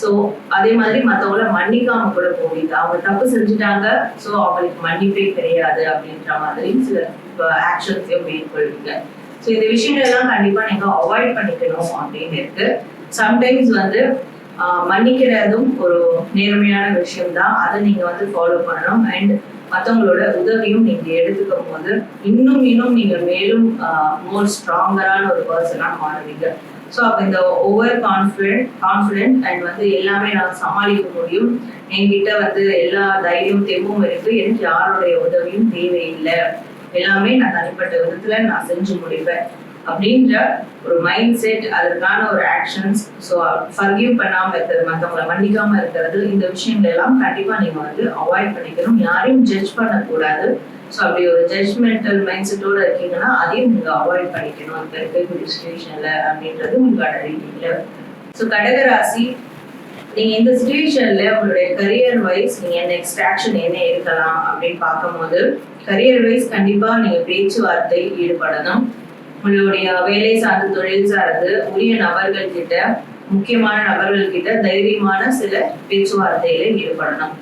So அதே மாதிரி மற்றவங்கள மன்னிக்காம கூட போவீங்க அவங்க தப்பு செஞ்சுட்டாங்க ஸோ அவங்களுக்கு மன்னிப்பே கிடையாது அப்படின்ற மாதிரி சில ஆக்ஷன்ஸையும் மேற்கொள்வீங்க ஸோ இந்த விஷயங்கள்லாம் கண்டிப்பா நீங்க அவாய்ட் பண்ணிக்கணும் அப்படின்னு இருக்கு. சம்டைம்ஸ் வந்து மன்னிக்கிறதும் ஒரு நேர்மையான விஷயம் தான் அதை நீங்க வந்து ஃபாலோ பண்ணணும். அண்ட் மற்றவங்களோட உதவியும் நீங்க எடுத்துக்கும் போது இன்னும் இன்னும் நீங்க மேலும் மோர் ஸ்ட்ராங்கரான ஒரு பர்சனா மாறுவீங்க. ஸோ அப்போ இந்த ஓவர் கான்ஃபிடென்ட் கான்ஃபிடென்ட் அண்ட் வந்து எல்லாமே நான் சமாளிக்க முடியும். என்கிட்ட வந்து எல்லா தைரியம் தெம்பும் இருக்கு. எனக்கு யாருடைய உதவியும் தேவையில்லை. எல்லாமே நான் தனிப்பட்ட விதத்துல நான் செஞ்சு முடிப்பேன். அப்படின்ற ஒரு மைண்ட் செட் அதற்கான ஒரு ஆக்ஷன்ஸ் ஸோ ஃபர்கியூ பண்ணாம இருக்கிறது மற்றவங்களை மன்னிக்காம இருக்கிறது இந்த விஷயங்கள் எல்லாம் கண்டிப்பா நீங்க வந்து அவாய்ட் பண்ணிக்கணும். யாரையும் ஜட்ஜ் பண்ணக்கூடாது. ஸோ அப்படி ஒரு ஜட்ஜ்மெண்டல் மைண்ட் செட்டோட இருக்கீங்கன்னா அதையும் நீங்க அவாய்ட் பண்ணிக்கணும். அந்த இருக்கக்கூடிய சுச்சுவேஷன்ல அப்படின்றது உங்களோட ரீடிங்ல ஸோ கடகராசி நீங்க இந்த சுச்சுவேஷன்ல உங்களுடைய கரியர் வைஸ் நீங்க நெக்ஸ்ட் ஆக்ஷன் என்ன எடுக்கலாம் அப்படின்னு பார்க்கும்போது கரியர் வைஸ் கண்டிப்பா நீங்க பேச்சுவார்த்தை ஈடுபடணும். உங்களுடைய வேலை சார்ந்த தொழில் சார்ந்து உரிய நபர்கள் கிட்ட முக்கியமான நபர்கள் கிட்ட தைரியமான சில பேச்சுவார்த்தையில ஈடுபடணும்.